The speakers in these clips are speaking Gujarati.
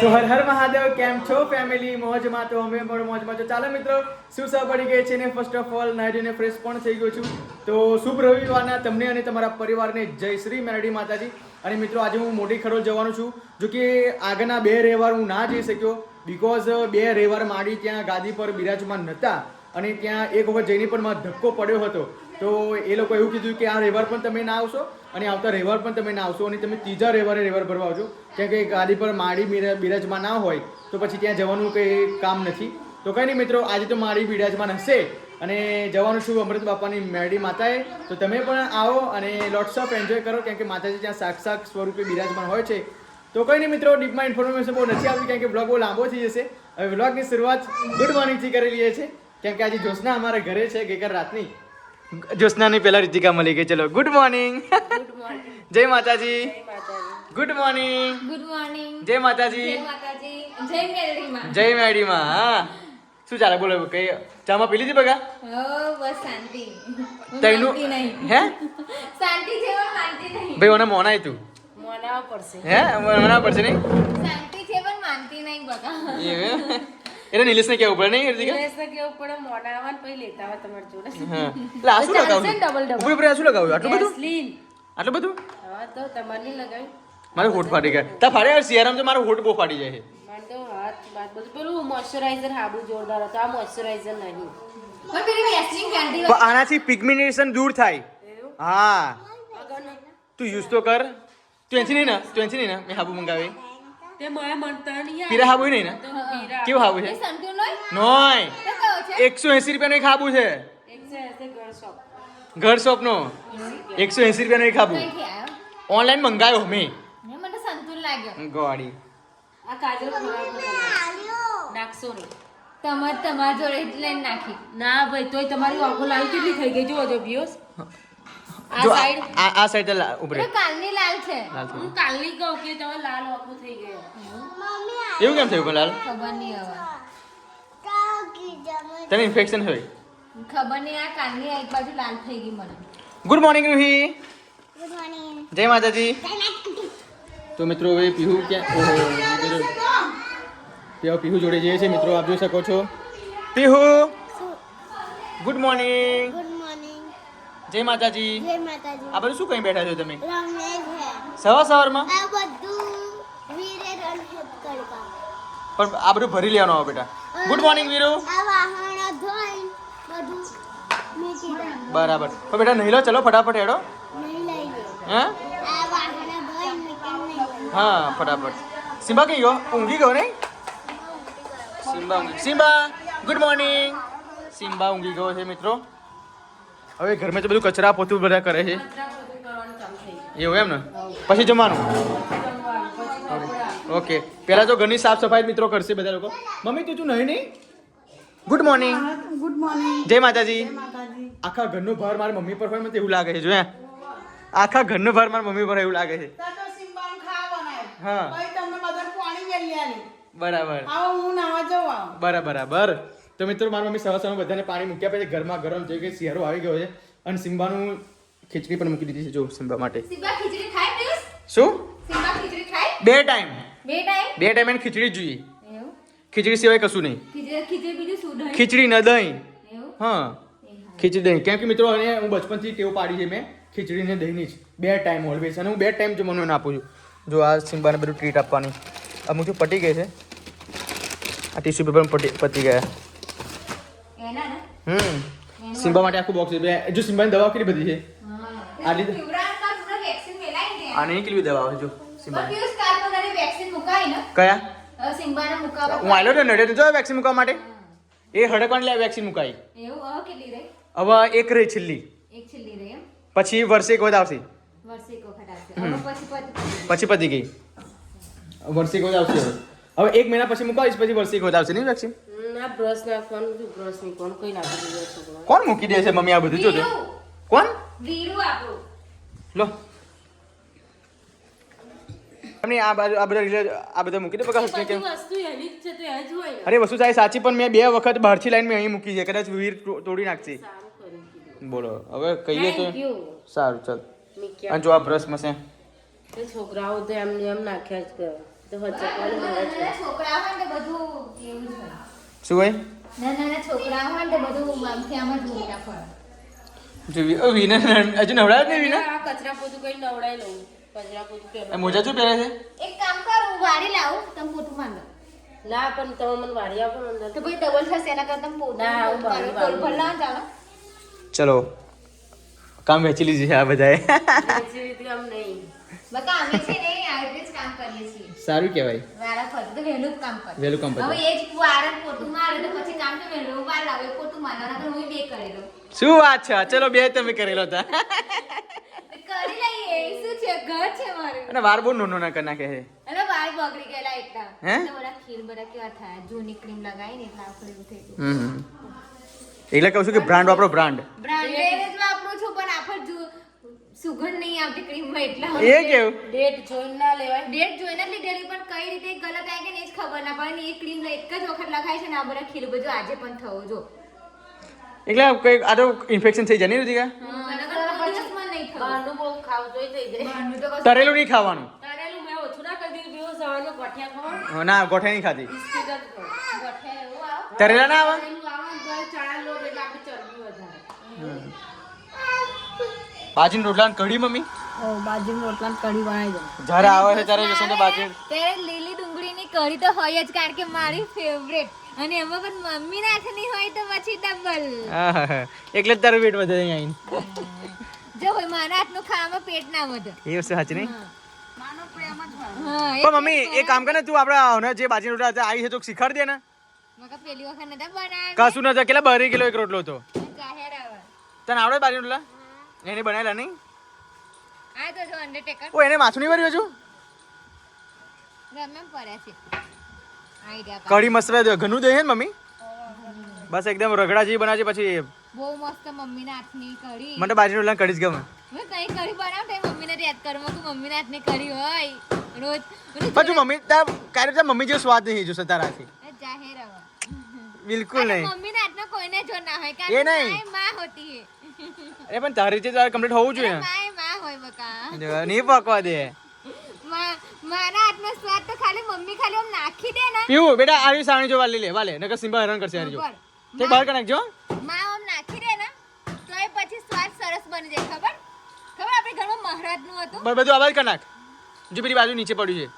તો હર હર મહાદેવ, કેમ છો ફેમિલી મોજમાં તો અમે પણ મોજમાં છો. ચાલો મિત્રો, શું સા પડી ગઈ છે ને? ફર્સ્ટ ઓફ ઓલ નાઈડીને ફ્રેશ પણ થઈ ગયો છું. તો શુભ રવિવારના તમને અને તમારા પરિવારને જય શ્રી મેરડી માતાજી. અને મિત્રો, આજે હું મોટી ખડોલ જવાનું છું. જો કે આગળના બે રવિવાર હું ના જઈ શક્યો બિકોઝ બે રવિવાર માડી ત્યાં ગાદી પર બિરાજમાન નહોતા અને ત્યાં એક વખત જઈને પણ મારો ધક્કો પડ્યો હતો. તો એ લોકો એવું કીધું કે આ રવિવાર પણ તમે ના આવશો અને આવતા રવિવાર પણ તમે ના આવશો અને તમે ત્રીજા રવિવારે રવિવાર ભરવા આવજો. કેમ કે ગાડી પર માડી બિરાજમાં ના હોય તો પછી ત્યાં જવાનું કંઈ કામ નથી. તો કંઈ નહીં મિત્રો, આજે તો માડી બિરાજમાન હશે અને જવાનું શું અમૃત બાપાની મેરડી માતાએ. તો તમે પણ આવો અને લોટ્સ ઓફ એન્જોય કરો કેમ કે માતાજી ત્યાં સાક્ષાત સ્વરૂપે બિરાજમાન હોય છે. તો કંઈ નહીં મિત્રો ડીપમાં ઇન્ફોર્મેશન બહુ નથી આવી કેમ કે બ્લોગ બહુ લાંબો થઈ જશે. હવે બ્લોગની શરૂઆત ગુડ મોર્નિંગથી કરી લઈએ છીએ કેમ કે આજે જ્યોત્સના અમારા ઘરે છે ગઈકાલ રાતની. જ્યોત્સનાની પહેલા રીતિકા મળી ગઈ. ચલો ગુડ મોર્નિંગ જય માતાજી. ગુડ મોર્નિંગ ગુડ મોર્નિંગ જય માતાજી. જય માતાજી. જય મેડીમાં હા. શું ચાલે? બોલો કઈ ચામાં પી લીધી બગા? ઓ બસ શાંતિ. તૈનું હે? શાંતિ છે પણ માનતી નહીં. ભાઈ મને મોનાય તું. મનાવવા પડશે. હે? મોના પડશે નહીં? શાંતિ છે પણ માનતી નહીં બગા. એવું? એટલે નિલેશને કેવું પડે નહીં રીતિકા નિલેશને કેવું પડે મોડા આવન પછી લેતા આવે તમાર જોડે. હા. એટલે આ શું ચાલશે લગાવું ને double double? ઉપર ઉપર આ શું લગાવ્યું? આટલું બધું? આટલું બધું? હા તો તમારે નહીં લગાવી મારે હોઠ ફાટી ગયા. તા ફાડે યાર શિયાળામાં તો મારો હોઠ બહુ ફાટી જાય છે. મારે તો હાથ બાદ બધું. પેલું મોઇશ્ચરાઇઝર હાબુ જોરદાર હતો. આ મોઇશ્ચરાઇઝર નહીં. પણ પેલી વેસ્ટિંગ કેન્ડી પણ આનાથી પિગમેન્ટેશન દૂર થાય. એવું? હા. તું યુઝ તો કર. તું એનથી નહીં ને તું એનથી નહીં ને મેં હાબુ મંગાવી. તે મને મનતા નહીં પીરા હાબુ નહીં ને? કેવું હાબુ છે? નોય નોય તો કયો છે. એકસો એસી રૂપિયાનો એક હાબુ છે. ઘર શોપ. ઘર શોપનો? એકસો એસી રૂપિયાનો એક હાબુ. ઓનલાઈન મંગાવ્યો મેં. ને મને સંતુલ લાગ્યો. ગોડી આ કાજલ નાખશો નહીં તમાર તમાર જોડે જ લઈને નાખી. ના ભાઈ તોય તમારી આંખો લાલ કેટલી થઈ ગઈ? જુઓ જો વ્યુઅર્સ આ જો આ સાઈડ આ- સાઈડ ઉભરે કાલની લાલ છે. હું કાલની કહું કે તમે લાલ આંખો થઈ ગયો. એવું કેમ થયું લાલ? ખબર નહીં હવે. તને ઇન્ફેક્શન હોય? ખબર નહીં આ કાલની એક બાજુ લાલ થઈ ગઈ મને. ગુડ મોર્નિંગ રૂહી જય માતાજી. તો મિત્રો હવે પીહુ ક્યાં? ઓહો પીહુ પીહુ જોડે જઈએ છે મિત્રો આપ જોઈ શકો છો. Pihu. Good morning good morning જય માતાજી. જય માતાજી. આ બધું શું કઈ બેઠા છો તમે? રમેશ હે. સવાર સવારમાં? આ બધું વીરે રણહેત કડકા પણ આ બધું ભરી લેવાનું આવે બેટા. ગુડ મોર્નિંગ વીરુ આ વાહણ ધોઈ બધું મૂકી દે. બરાબર. તો બેટા નહીં લો ચલો ફટાફટ હેડો. નહીં લઈ લે. હે? આ વાહણ ધોઈ મૂકી નહીં હા ફટાફટ. સિમ્બા કઈ ગયો? ઊંઘી ગયો નહીં? સિમ્બા ઊંઘી. સિમ્બા ગુડ મોર્નિંગ સિમ્બા ઊંઘી ગયો છે મિત્રો. હવે ઘરમાં તો બધું કચરા પોતું બધા કરે છે. એવું એમ ને? પછી જમવાનું? ઓકે. પહેલા તો ઘરની સાફ સફાઈ મિત્રો કરશે બધા લોકો. મમ્મી તું નહીં નહીં? ગુડ મોર્નિંગ ગુડ મોર્નિંગ જય માતાજી. આખા ઘરનો ભાર મારા મમ્મી પર હોય મને એવું લાગે છે જો આખા ઘરનો ભાર મારા મમ્મી પર એવું લાગે છે. હા. બરાબર. બરાબર બરાબર. તો મિત્રો મારા મમ્મી સવાર સવાર બધાને પાણી મૂક્યા પછી ઘરમાં ગરમ થઈ ગઈ શિયાળો આવી ગયો છે અને સિમ્બાનું ખીચડી પણ મૂકી દીધી છે જો સિમ્બા માટે. શું? સિમ્બા ખીચડી ખાય? બે ટાઈમ. બે ટાઈમ? બે ટાઈમ એને ખીચડી જોઈએ. ખીચડી સિવાય કશું નહીં. ખીચડી ન દહીં. હા. ખીચડી દહીં. કેમ કે મિત્રો અને હું બચપનથી ટેવ પાડી છે મેં ખીચડી ને દહીંની જ. બે ટાઈમ ઓલવેઝ અને હું બે ટાઈમ જમવાનું મને આપું છું. જો આ સિમ્બાને બધું ટ્રીટ આપવાની. અમુક જો પટી ગઈ છે. આ ટીસ્યુ પેપર પટી પતી ગયા. હમ. સિમ્બા માટે આખું બોક્સ છે. જો સિમ્બાની દવા કેટલી બધી છે? આ નહીં કેટલી દવા આવે જો ને. કયા? સિમ્બાને મુકાવા હું આવેલો તો નડે જો વેક્સિન મૂકવા માટે? એ હડકવાની લે વેક્સિન મુકાઈ. એવું? હવે કેટલી રહી? હવે એક રહી છેલ્લી. એક છેલ્લી રહી પછી વર્ષે એક વખત આવશે. વર્ષે એક વખત આવશે. પછી પતી ગઈ. વર્ષે એક વખત આવશે હવે. એક મહિના પછી મુકાવીશ પછી વર્ષે એક વખત આવશે નહીં વેક્સિન બ્રશ નાખવાનું છે બ્રશ મૂકવાનું કઈ નાખી દીધું છોકરા કોણ મૂકી દે છે મમ્મી આ બધું? જોજો. કોણ? વીરુ આપણું. લો. આ બાજુ આ બધા આ બધા મૂકી દે પકા કેમ? વસ્તુ એની જ છે તો એ જ હોય. ને અરે વસ્તુ સાહેબ સાચી પણ મેં બે વખત બહારથી લાઈન મેં અહીં મૂકી છે. કદાચ વીર તોડી નાખશે. સારું કરી કીધું બોલો હવે કહીએ તો સારું ચાલ. અને જો આ બ્રશ મશે છોકરાઓ તો એમ ને એમ નાખ્યા જ કરે. તો હચકવાનું છે? નાના છોકરા હોય ને તો બધું એવું જ હોય. શું હોય? ને બધું જ વિના હજુ નવડાવ્યો નહીં વિના? આ કચરા પોતું કઈ નવડાવી લઉં. કચરા પોતું મોજા શું પહેરે છે? એક કામ કર હું વાળી લાવું તમે પોતું માંડો ના પણ તમે મને વારી આપો ને અંદર. તો ભાઈ ડબલ થશે એના કરતા પોતું ના, હું વાળી. ભરલા ચાલો. ચલો કામ વેચી લીધું છે આ બધાએ. એવી રીતે આમ નહીં. બકા અમે છે ને આવી જ કામ કરીએ છીએ. સારું કહેવાય. વારા ફરતી તો વહેલું કામ કરે વહેલું કામ હવે એ જ વારા પોતું મારે તો પછી કામ તો વહેલું વાર લાવે પોતું મારવાના તો હું બે કરી શું વાત છે? ચલો બે તમે કરેલો હતા. કરી લઈએ શું છે? ઘર છે મારું. અને વાર બહુ નોનો ના કરી નાખે અને વાળ બગડી ગયેલા એટલા. હે? તો ખીર બધા કેવા થયા? જૂની ક્રીમ લગાવી ને એટલે આપણે એવું થઈ ગયું. હમ હમ. એટલે કહું છું કે બ્રાન્ડ વાપરો બ્રાન્ડ બ્રાન્ડ જ વાપરું છું પણ આફર જુ સુગંધ નહીં આવતી ક્રીમમાં એટલા એ કેવું? ડેટ જોઈને ના લેવાય. ડેટ જોઈને જ લીધેલી પણ કઈ રીતે ગલત આવી કે ને જ ખબર ના પડે ને એ ક્રીમ એક જ વખત લખાય છે ને આ બધા ખીર બધું આજે પણ થવો જો. એટલે કઈ આ તો ઇન્ફેક્શન થઈ જાય નહીં રુચિકા તરેલું નહીં ખાવાનું? તરેલું મેં ઓછું ના કરી દીધું પેલું સવારનું ગોઠિયા ખબર ના ગોઠે નહીં આવ. તરેલા ના આવે તારેલું આવે ને તો ચણા લોટ એટલે આપણી ચરબી વધારે બાજરીના રોટલા ને કઢી મમ્મી? બાજુ રોટલા કઢી બનાવી દઉં. જ્યારે આવે છે ત્યારે જશો તો બાજરી. ત્યારે લીલી ડુંગળીની કઢી તો હોય જ કારણ કે મારી ફેવરેટ અને એમાં પણ મમ્મી હાથની હોય તો પછી ડબલ એટલે જ પેટ વધે અહીંયા જો ભાઈ મારા હાથનું ખાવામાં પેટ ના વધે. એ વસ્તુ સાચી નહીં? હા. એ પણ મમ્મી એ કામ કર ને તું આપડા હમણાં જે બાજી રોટલા હતા આવી છે તો શીખવાડ દે ને. મગર પેલી વખત નતા બનાવ્યા. કશું નતા કેટલા બારી કિલો એક રોટલો હતો? તને આવડે બાજી રોટલા? એને બનાવેલા નહીં? આ તો જો અંડરટેકર ઓ એને માથું નહીં ભર્યું હજુ? ગમે પડે છે. આઈડિયા કઢી. મસ્ત દે. ઘણું દહીં ને મમ્મી? બસ એકદમ રગડા જેવી બનાવજે પછી બહુ મસ્ત મમ્મીના હાથની કઢી. મને બાજરી રોટલા કઢી જ ગમે. મેં કઈ કઢી બનાવ તો મમ્મીને યાદ કરું. કે મમ્મીના હાથની કઢી હોય. રોજ પણ મમ્મી તા કાર્ય તા મમ્મી જેવો સ્વાદ નહીં જોશે તારાથી. જાહેર બિલકુલ નહીં. મમ્મીના હાથનો કોઈને જો ના હોય કારણ કે નહીં. માં હોતી હે અરે પણ તારી રીતે તારે કમ્પ્લીટ હોવું જોઈએ. માયમાં હોય બકા. નહીં પકવા દે. મા- મારા હાથનો સ્વાદ તો ખાલી મમ્મી ખાલી આમ નાખી દે ને. પીવું બેટા આવી સાણી જો વાલી લે વાલે નકર સિમ્બા હેરાન કરશે હારી જો. બરાબર. તે બહાર કરી નાખજો માં આમ નાખી દે ને તો એ પછી સ્વાદ સરસ બની જાય ખબર? ખબર આપણે ઘરમાં મહારાજનું હતું? બ- બધું આવાજ કરી નાખ. જો પેલી બાજુ નીચે પડ્યું છે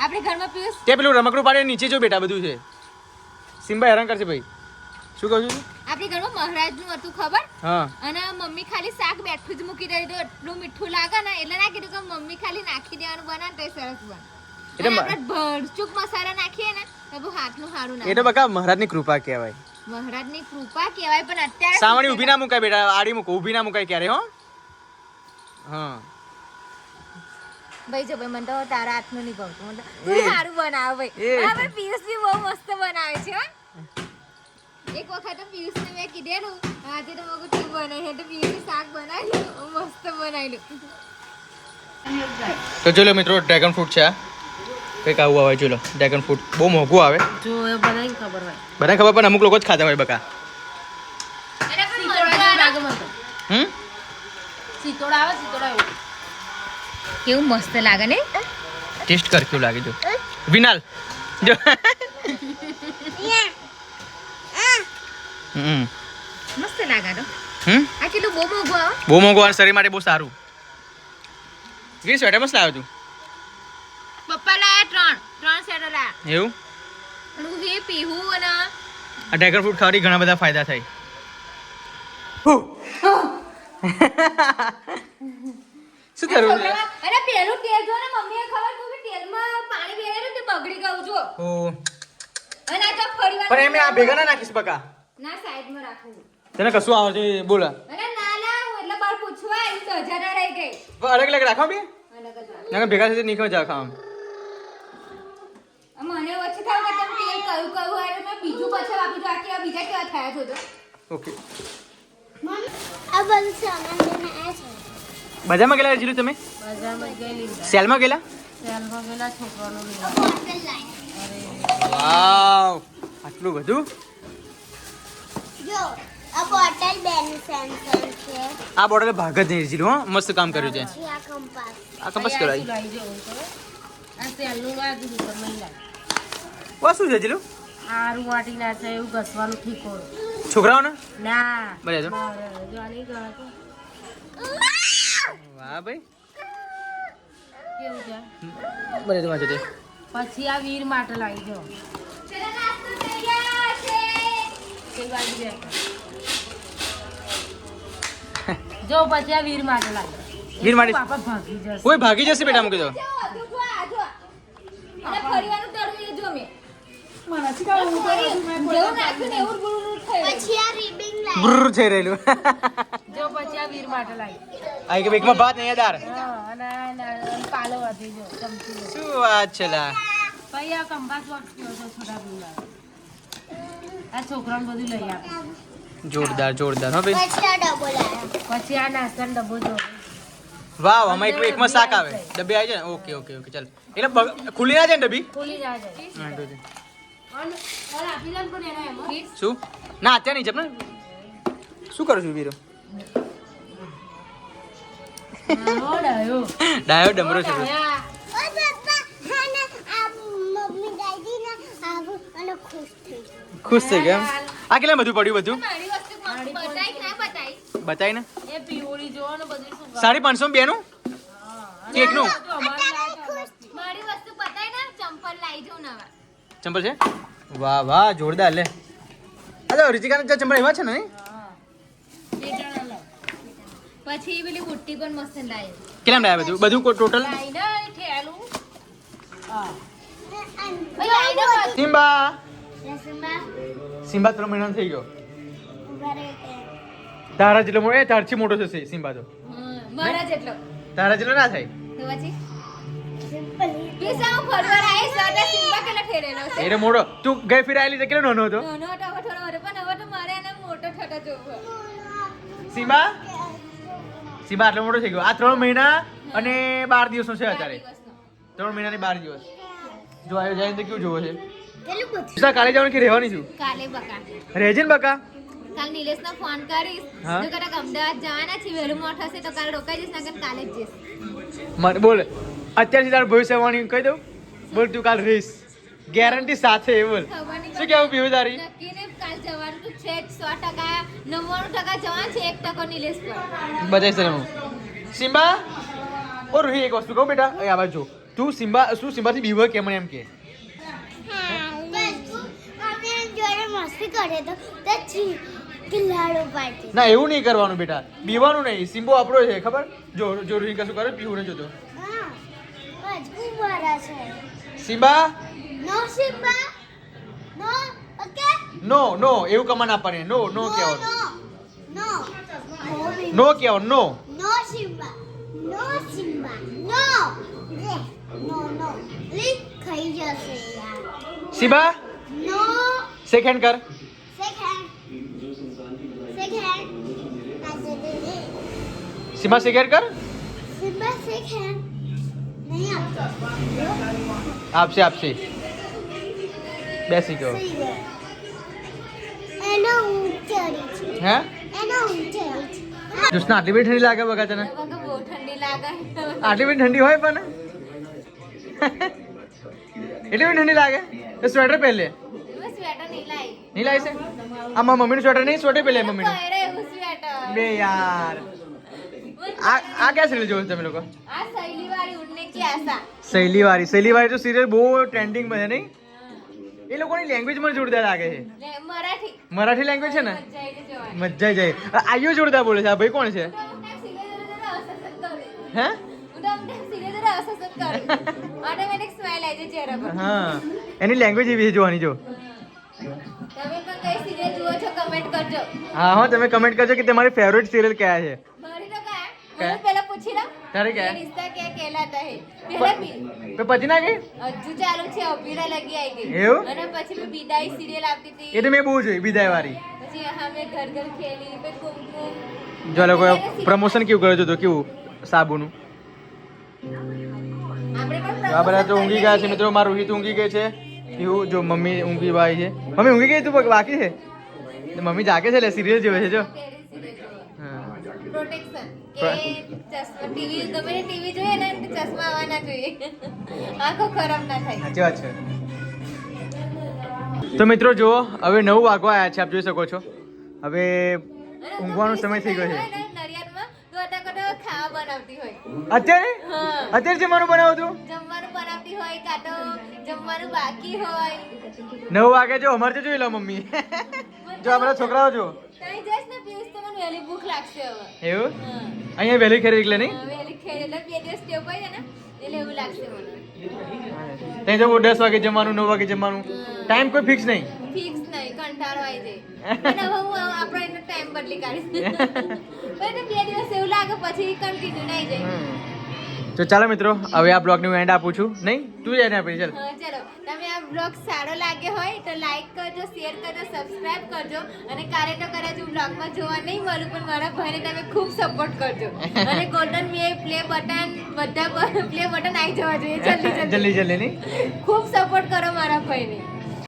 આપણે ઘરમાં તે પેલું રમકડું પાડે નીચે જો બેટા બધું છે. સિમ્બા હેરાન કરશે ભાઈ. શું કહું છું? આપણે ઘરમાં મહારાજનું હતું ખબર? હા. અને મમ્મી ખાલી શાક બેઠું જ મૂકી દઈ તો એટલું મીઠું લાગે ને એટલે ના કીધું કે મમ્મી ખાલી નાખી દેવાનું બનાવે તો સરસ બને. એટલે આપણે ભરચૂક મસાલા નાખીએ ને તો બહુ હાથનું સારું એ એટલે ના બકા મહારાજની કૃપા કહેવાય. મહારાજની કૃપા કહેવાય પણ અત્યારે સાવણી ઊભી ના મુકાય બેટા આડી મૂકો ઊભી ના મુકાય ક્યારે હો? હા. ભાઈ જો ભાઈ મને તો તારા હાથનું નહીં ભાવતું મને તું સારું બનાવે. ભાઈ. હવે પિયુષ બી બહુ મસ્ત બનાવે છે હો. એક વખત તો પિયુષને મેં કીધેલું આજે તો મગું તું બનાવી. તો પિયુષે શાક બનાવી મસ્ત બનાવેલું તો ચલો મિત્રો ડ્રેગન ફ્રૂટ છે આ. કંઈક આવું આવે ચલો ડ્રેગન ફ્રૂટ બહુ મોંઘું આવે. જો એ બનાવીને ખબર હોય. બધાને ખબર પણ અમુક લોકો જ ખાતા હોય બકા. હમ? સિતોડા આવે સિતોડા આવે કેવું મસ્ત લાગે ને? ટેસ્ટ કર કેવું લાગે જો. વિનાલ જો. હમ. મસ્ત લાગે તો. હમ? આ કેટલું બહુ મોંઘો બહુ મોંઘું અને શરીર માટે બહુ સારું. ગીર સ્વેટર મસ્ત લાવ્યો તું. પપ્પા લાયા ત્રણ. ત્રણ સ્વેટર લાયા. એવું? અને હું એ પીવું અને આ ડ્રેગન ફ્રૂટ ખાવાથી ઘણા બધા ફાયદા થાય. શું થયું અરે પેલું તેલ જો ને મમ્મીએ ખબર તું કે તેલમાં પાણી વેરેલું તે બગડી ગયું જો ઓ અને આ તો ફરી વાર પણ એમે આ ભેગા ના નાખીશ બકા. ના સાઈડમાં રાખવું તને કશું આવડે બોલ. અરે ના ના હું એટલે બાર પૂછવા આવી તો હજાર રહી ગઈ. અલગ અલગ રાખો બે. અલગ જ રાખ. ના ભેગા થશે નહીં ખબર જા ખાવા. મને ઓછું થાય કે તમે તેલ કયું કયું હોય એટલે મેં બીજું પછી વાપરી આ કેવા બીજા કેવા થયા છો તો? ઓકે. મમ્મી આ બધું સામાન લઈને આવ્યા છે? બજારમાં ગયેલા જીલું તમે? બજારમાં ગયેલી સેલમાં ગયેલા? સેલમાં ગયેલા છોકરાનું લઈને. હોટલ લાઈન વાવ આટલું બધું? જો આ બોટલ બેની સેન્સર છે. આ બોટલે નહીં જીરું હો. મસ્ત કામ કર્યું છે. આ કંપાસ. આ કંપાસ આ આ પર મહિલા. વા શું છે જીરું આરું માટી ના છે એવું ઘસવાનું ઠીકોરું. છોકરાઓને? ના. બરાબર. જો વાહ ભાઈ. કેવું છે? બરાબર વાંચો પછી આ વીર માટે લાવી જો ચલો નાસ્તો તૈયાર છે કઈ બાજુ બે જો પછી આ વીર માટે લાગે. વીર માટે? ભાગી જશે. કોઈ ભાગી જશે બેટા મૂકી દો. શું વાત છે આ છોકરાને બધું લઈ આપે જોરદાર જોરદાર હો ભાઈ. પછી આ ડબો લાવ્યા પછી આ નાસ્તાનો ડબ્બો જો. વાવ આમાં એક એકમાં શાક આવે. ડબ્બી આવી જાય ઓકે ઓકે ઓકે ચાલ. એટલે ખુલી ખુલ્લી ના જાય ને ડબ્બી? ખુલી ના જાય શું? ના અત્યારે નહીં જપ ને શું કરું છું વીરો. ડાયો ડમરો છે ડાયા. ઓય પપ્પા હા ને આ મમ્મી દાદી ને આવું અને ખુશ થઈ. ખુશ થઈ ગયા એમ? આ કેટલા બધું પડ્યું બધું? મારી વસ્તુ બતાઈ કે ના બતાઈ બતાય ને. એ પીઓળી જો ને બધું શું સાડી પાંચસો બે નું બતાઈ ને ચંપલ છે? વાહ વાહ જોરદાર લે. અરે રિતિકાના ચંપલ એવા છે ને પછી પેલી બુટ્ટી પણ મસ્ત લાવી કેટલા લાવ્યા બધું? બધું ટોટલ. હા. સિમ્બા સિમ્બા ત્રણ મહિનાનો થઈ ગયો તારા જેટલો મોટો એ તારથી મોટો થશે સિમ્બા તો મારા જેટલો. તારા જેટલો ના થાય તો પછી? એને મોટો તું ગઈ ફિર આવેલી કેટલો નાનો હતો? સિમ્બા સિમ્બા આટલો મોટો થઈ ગયો. આ ત્રણ મહિના અને બાર દિવસનો છે અત્યારે. ત્રણ મહિના ને બાર દિવસ. જો આવ્યો જાય તો કેવું જોવો છે? કેટલું કાલે જવાનું કે રહેવાની છું? કાલે બકા. રહેજે ને બકા. કાલ નિલેશને ફોન કરીશ? જો કદાચ અમદાવાદ જવાના છે વહેલું મોટ હશે તો કાલે રોકાઈ જઈશ ના કાલે જ જઈશ. મને બોલ અત્યારથી તારું ભવિષ્યવાણી કહી દઉં? બોલ તું કાલ રહીશ. ગેરંટી સાથે બોલ. શું કેવું પીવું તારી? કાલ જવાનું છે જ સો ટકા નવ્વાણું ટકા જવાનું છે એક ટકો નિલેશ પર. તને હું. સિમ્બા? ઓ રૂહી એક વસ્તુ કહું બેટા અહીં આ બાજુ તું સિમ્બા, શું સિમ્બાથી બીવર કેમ એમ કે? ના, એવું નહીં કરવાનું બેટા. બીવાનું નહીં, સિમ્બો આપણો છે, ખબર? જો જો રૂહી કશું કરે, પીવું નહીં જોતો. Simba? No Simba no okay no no એવું કમાન આપવાની. નો નો કહેવાનું. નો નો કહેવાનું નો નો. સિમ્બા નો સિમ્બા, નો. લે નો નો લીક ખાઈ જશે યાર સિમ્બા નો શેક હેન્ડ કર second second Simba shake hand કર સિમ્બા સેકન્ડ નહીં આપતો આપશે આપશે બેસી ગયો સહી ગયો એનો ઊંચડી છે હે એનો ઊંચડી છે જ્યોત્સના આટલી બધી ઠંડી લાગે બગા તને વગર બહુ ઠંડી લાગે આટલી બધી ઠંડી હોય પણ એટલી બી ઠંડી લાગે? તો સ્વેટર પહેલે નહીં લાવી છે? આમાં મમ્મીનું સ્વેટર નહીં? સ્વેટર પહેલે મમ્મીનું. બે યાર. આ આ ક્યાં સિરિયલ છો તમે લોકો? સહેલી વાળી શૈલી વાળી તો સિરિયલ બહુ ટ્રેન્ડિંગ બને નહીં? એ લોકોની લેંગ્વેજ મને જોરદાર લાગે છે. મરાઠી. મરાઠી લેંગ્વેજ છે ને? મજા જાય આઈયો જોરદાર બોલે છે. આ ભાઈ કોણ છે? હું? સસત કરું. ઓટોમેટિક સ્માઈલ આવી જાય ચહેરા પર. હા. એની લેંગ્વેજ એવી છે જોવાની જો. તમે પણ કઈ સિરિયલ જુઓ છો કમેન્ટ કરજો. હા હા તમે કમેન્ટ કરજો કે તમારી ફેવરિટ સિરિયલ કયા છે? મારી તો કયા? મને પહેલા પૂછી લો તારે કે રિશ્તા કે કહેલાતા હે પહેલા પછી ના ગઈ? હજુ ચાલુ છે અભીરા લગી આવી ગઈ. એવું? અને પછી મે વિદાય સિરિયલ આવતી હતી. એ તો મે બહુ જોઈ વિદાય વાળી પછી હા મે ઘર ઘર ખેલી પે કુમકુમ. જો લોકો પ્રમોશન કેવું કર્યું તો કેવું? સાબુનું? આ બધા તો ઊંઘી ગયા છે મિત્રો મારું રોહિત ઊંઘી ગઈ છે. એવું જો મમ્મી ઊંઘી ભાઈ છે. મમ્મી ઊંઘી ગઈ તું બાકી છે? મમ્મી જાગે છે લે સિરિયલ જોવે છે જો. તે છે. મિત્રો જુઓ હવે નવું વાગવા આવ્યા છે આપ જોઈ શકો છો. હવે ઊંઘવાનો સમય થઈ ગયો છે. અત્યારે? અત્યારે? જમવાનું બનાવું તું જમવાનું બાકી હોય. નવ વાગે જો અમારે જોઈ લો મમ્મી. જો અમારા છોકરાઓ જો. તઈ જઈશ ને પીસ તો મને વહેલી ભૂખ લાગશે હવે. એવું? અહીંયા વહેલી ખેરી એટલે નહીં? વહેલી ખેડ એટલે બે દિવસ ટેવ પડી ને એટલે એવું લાગશે મને. ત્યાં જવું દસ વાગે જમવાનું નવ વાગે જમવાનું. ટાઈમ કોઈ ફિક્સ નહીં? ફિક્સ નહીં કંટાળો આવી જાય. હવે હું આપણો એનો ટાઈમ બદલી કાઢીશ. પણ બે દિવસ એવું લાગે પછી કન્ટિન્યુ નહીં જાય. તો ચાલો મિત્રો હવે આ બ્લોગનું એન્ડ આપું છું. નહીં? તું એને આપી ચાલ. ચલો. તમે આ બ્લોગ સારો લાગ્યો હોય તો લાઈક કરજો શેર કરજો સબસ્ક્રાઇબ કરજો અને કાર્ય તો કદાચ હું બ્લોગમાં જોવા નહીં મળું પણ મારા ભાઈને તમે ખૂબ સપોર્ટ કરજો. અને ગોલ્ડન મે પ્લે બટન બધા પ્લે બટન આવી જવા જોઈએ. જલ્દી જલ્દી. જલ્દી જલ્દી ખૂબ સપોર્ટ કરો મારા ભાઈને.